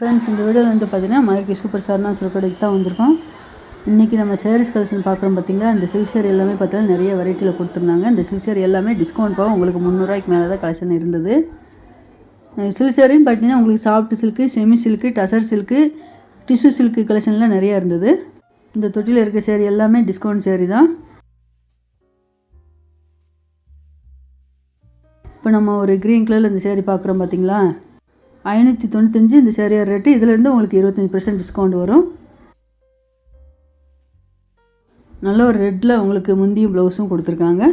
Friends இந்த வீடியோவில் வந்து பார்த்தீங்கன்னா மதுரைக்கு சூப்பர் சார்னா கடைக்கு தான் வந்திருக்கோம். இன்றைக்கி நம்ம சேரீஸ் கலெக்ஷன் பார்க்குறோம் பார்த்தீங்களா இந்த சில்க் சேரீ எல்லாமே பார்த்தீங்கன்னா நிறைய வெரைட்டியில் கொடுத்துருந்தாங்க. இந்த சில்க் சேரீ எல்லாமே டிஸ்கவுண்ட் போக உங்களுக்கு முந்நூறுரூவாய்க்கு மேலே தான் கலெக்ஷன் இருந்தது. சில்க் சேரீன்னு பார்த்தீங்கன்னா உங்களுக்கு soft silk semi silk tussar silk tissue silk கலெக்ஷன்லாம் நிறையா இருந்தது. இந்த தொட்டியில் இருக்க சேரீ எல்லாமே டிஸ்கவுண்ட் சேரீ தான். இப்போ நம்ம ஒரு க்ரீன் கலரில் இந்த சேரீ பார்க்குறோம் பார்த்தீங்களா ஐநூற்றி தொண்ணூத்தஞ்சு இந்த சேரீயோட ரேட்டு இதிலேருந்து உங்களுக்கு இருபத்தஞ்சி பர்சன்ட் டிஸ்கவுண்ட் வரும். நல்ல ஒரு ரெட்டில் உங்களுக்கு முந்தியும் ப்ளவுஸும் கொடுத்துருக்காங்க.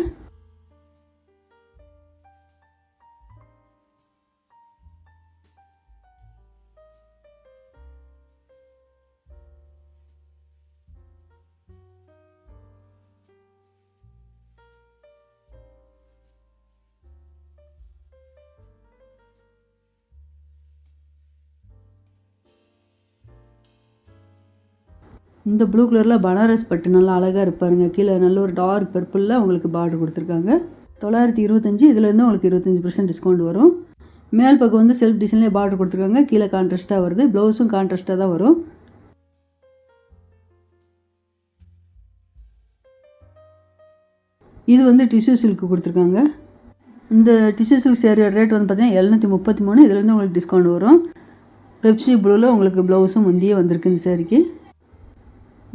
இந்த ப்ளூ கலரில் பனாரஸ் பட்டு நல்லா அழகாக இருப்பாருங்க. கீழே நல்ல ஒரு டார்க் பர்பிளில் உங்களுக்கு பார்டர் கொடுத்துருக்காங்க. தொள்ளாயிரத்தி இருபத்தஞ்சி இதுலேருந்து உங்களுக்கு இருபத்தஞ்சி பர்சன்ட் டிஸ்கவுண்ட் வரும். மேல் பக்கம் வந்து செல்ஃப் டிசைன்லேயே பார்டர் கொடுத்துருக்காங்க. கீழே கான்ட்ராஸ்ட்டாக வருது. ப்ளவுஸும் கான்ட்ராஸ்ட்டாக தான் வரும். இது வந்து டிஷ்யூ சில்க் கொடுத்துருக்காங்க. இந்த டிஷ்யூ சில்க் சேரீயோட ரேட் வந்து பார்த்தீங்கன்னா எழுநூற்றி முப்பத்தி மூணு இதுலேருந்து உங்களுக்கு டிஸ்கவுண்ட் வரும். பெப்சி ப்ளூவில் உங்களுக்கு ப்ளவுஸும் முந்தியே வந்திருக்கு இந்த சேரீக்கு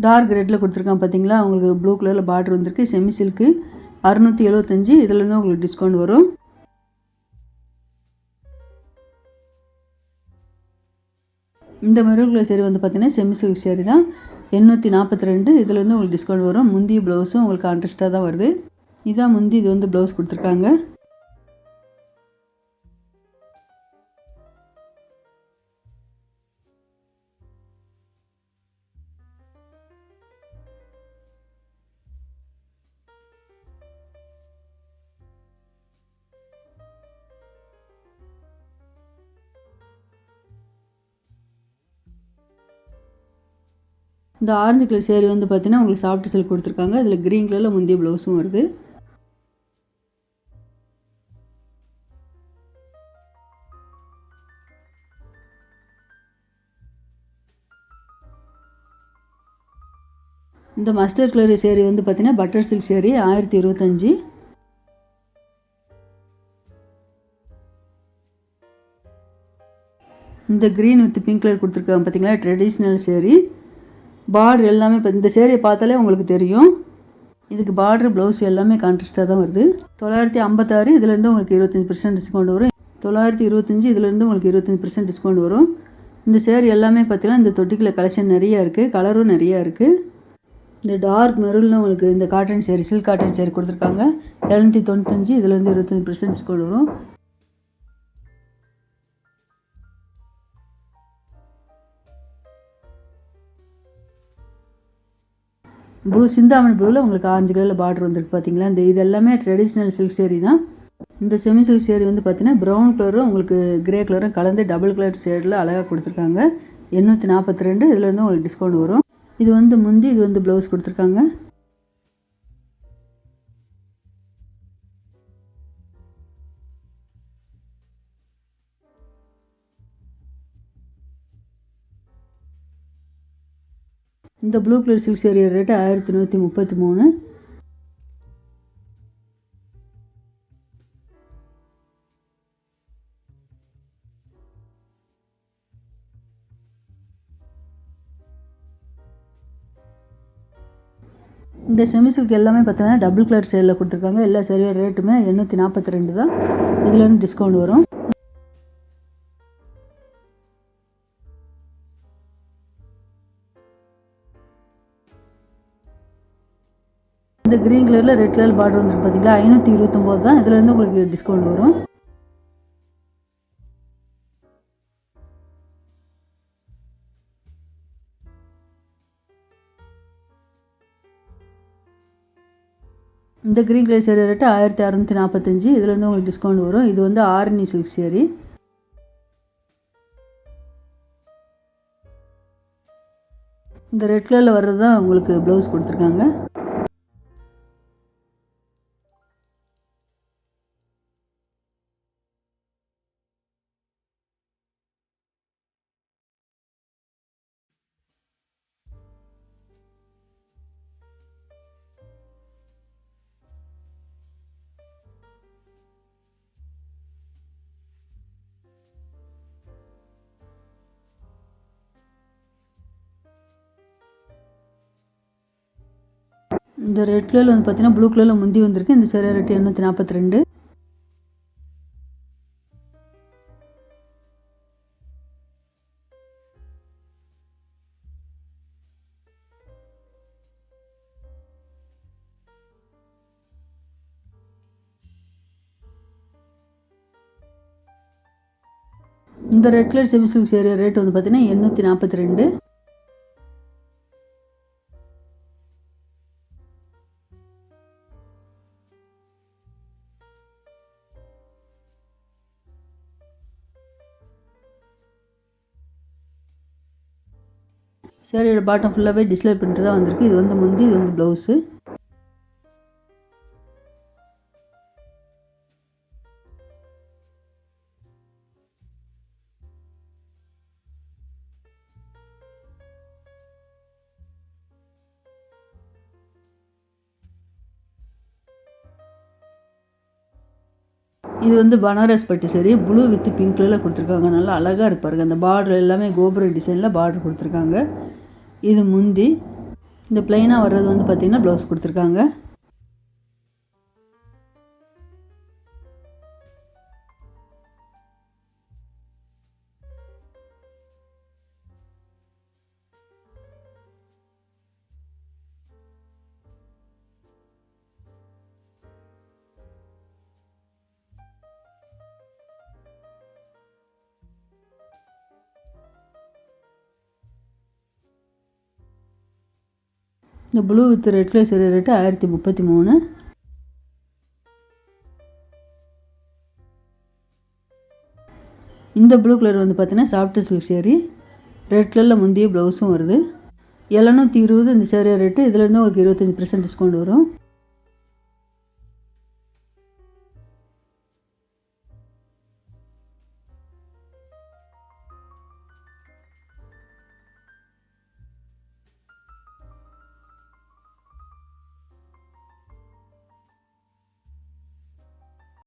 டார்க் ரெட்டில் கொடுத்துருக்கான் பார்த்தீங்களா உங்களுக்கு ப்ளூ கலரில் பார்டர் வந்திருக்கு. செமி சில்க்கு அறுநூற்றி எழுபத்தஞ்சி இதுலேருந்து உங்களுக்கு டிஸ்கவுண்ட் வரும். இந்த மெரூன் சரி சேரீ வந்து பார்த்தீங்கன்னா செமி சில்க் சேரீ தான். எண்ணூற்றி நாற்பத்தி ரெண்டு. இதுலேருந்து உங்களுக்கு டிஸ்கவுண்ட் வரும். முந்தி ப்ளவுஸும் உங்களுக்கு கான்ட்ராஸ்ட்டாக தான் வருது. இதான் முந்தி இது வந்து ப்ளவுஸ் கொடுத்துருக்காங்க. இந்த ஆரஞ்சு கலர் சேரீ வந்து பார்த்தீங்கன்னா உங்களுக்கு சாஃப்ட் சில்க் கொடுத்துருக்காங்க. அதில் க்ரீன் கலரில் முந்தைய ப்ளவுஸும் வருது. இந்த மஸ்டர்ட் கலர் சேரீ வந்து பார்த்தீங்கன்னா பட்டர் சில்க் சேரீ ஆயிரத்தி இருபத்தஞ்சி. இந்த க்ரீன் வித் பிங்க் கலர் கொடுத்துருக்காங்க பார்த்தீங்களா? ட்ரெடிஷ்னல் சேரீ. பார்டர் எல்லாமே இப்போ இந்த சேரீயை பார்த்தாலே உங்களுக்கு தெரியும். இதுக்கு பார்டர் ப்ளவுஸ் எல்லாமே கான்ட்ராஸ்ட்டாக தான் வருது. தொள்ளாயிரத்தி ஐம்பத்தாறு இதுலேருந்து உங்களுக்கு இருபத்தஞ்சி பர்சன்ட் டிஸ்கவுண்ட் வரும். தொள்ளாயிரத்தி இருபத்தஞ்சி இதுலேருந்து உங்களுக்கு இருபத்தஞ்சி பர்சன்ட் டிஸ்கவுண்ட் வரும். இந்த சேரீ எல்லாமே பார்த்தீங்கன்னா இந்த தொட்டிக்குள்ள கலெக்ஷன் நிறையா இருக்குது கலரும் நிறையா இருக்குது இந்த டார்க் மெரூனில் உங்களுக்கு இந்த cotton sari silk cotton sari கொடுத்துருக்காங்க. எழுநூற்றி தொண்ணூத்தஞ்சு இதுலேருந்து இருபத்தஞ்சி பர்சன்ட் டிஸ்கவுண்ட் வரும். ப்ளூ சிந்தாமணி ப்ளூவில் உங்களுக்கு ஆரஞ்சு கலரில் பார்டர் வந்துருக்கு பார்த்தீங்களா இந்த இது எல்லாமே ட்ரெடிஷ்னல் சில்க் சேரீ தான். இந்த செமி சில்க் சேரீ வந்து பார்த்தீங்கன்னா ப்ரௌன் கலரும் உங்களுக்கு கிரே கலரும் கலந்து டபுள் கலர் ஷேடில் அழகாக கொடுத்துருக்காங்க. எண்ணூற்றி நாற்பத்தி ரெண்டு இதுலேருந்து உங்களுக்கு டிஸ்கவுண்ட் வரும். இது வந்து முந்தி இது வந்து ப்ளவுஸ் கொடுத்துருக்காங்க. இந்த blue colour silk sari rate ஆயிரத்தி நூற்றி முப்பத்தி மூணு. இந்த செமி சில்க் எல்லாமே பார்த்தீங்கன்னா டபுள் கலர் சேலில் கொடுத்துருக்காங்க. எல்லா சரியான ரேட்டுமே எண்ணூற்றி நாற்பத்தி ரெண்டு தான். இதுலேருந்து டிஸ்கவுண்ட் வரும். இந்த க்ரீன் கலரில் ரெட் கலர் பார்டர் வந்துருக்கு பார்த்தீங்களா ஐநூற்றி இருபத்தொம்போது தான் இதுலேருந்து உங்களுக்கு டிஸ்கவுண்ட் வரும். இந்த க்ரீன் கலர் சேரீ ரேட்டு ஆயிரத்தி அறநூற்றி நாற்பத்தஞ்சு இதுலேருந்து உங்களுக்கு டிஸ்கவுண்ட் வரும். இது வந்து ஆரணி சில்க் சேரீ இந்த ரெட் கலரில் வர்றது தான் உங்களுக்கு ப்ளவுஸ் கொடுத்துருக்காங்க. இந்த ரெட் கலரில் வந்து பார்த்தீங்கன்னா ப்ளூ கலரில் முந்தி வந்திருக்கு. இந்த சேரீ ரேட்டு இரநூத்தி நாற்பத்தி ரெண்டு இந்த red colour semi silk saree rate வந்து பார்த்தீங்கன்னா எண்ணூற்றி நாற்பத்தி ரெண்டு சேரீயோட பாட்டம் ஃபுல்லாகவே டிஸ்பிளே பிரிண்ட் தான் வந்திருக்கு. இது வந்து முந்தி இது வந்து ப்ளவுஸு இது வந்து பனாரஸ் பட்டு சரி ப்ளூ வித் பிங்க் கலரில் கொடுத்துருக்காங்க. நல்லா அழகாக இருப்பாருங்க அந்த பார்டர் எல்லாமே கோபுர டிசைனில் பார்டர் கொடுத்துருக்காங்க. இது முந்தி இந்த பிளைனாக வர்றது வந்து பார்த்திங்கன்னா ப்ளவுஸ் கொடுத்துருக்காங்க. இந்த ப்ளூ வித் ரெட் கலர் சரி ரேட்டு ஆயிரத்தி முப்பத்தி மூணு. இந்த ப்ளூ கலர் வந்து பார்த்தீங்கன்னா சாஃப்ட் சில்க் சேரீ ரெட் கலரில் முந்தைய ப்ளவுஸும் வருது. எழுநூற்றி இருபது இந்த சேரீ ரேட்டு இதுலேருந்து உங்களுக்கு இருபத்தஞ்சி பர்சன்ட் டிஸ்கவுண்ட் வரும்.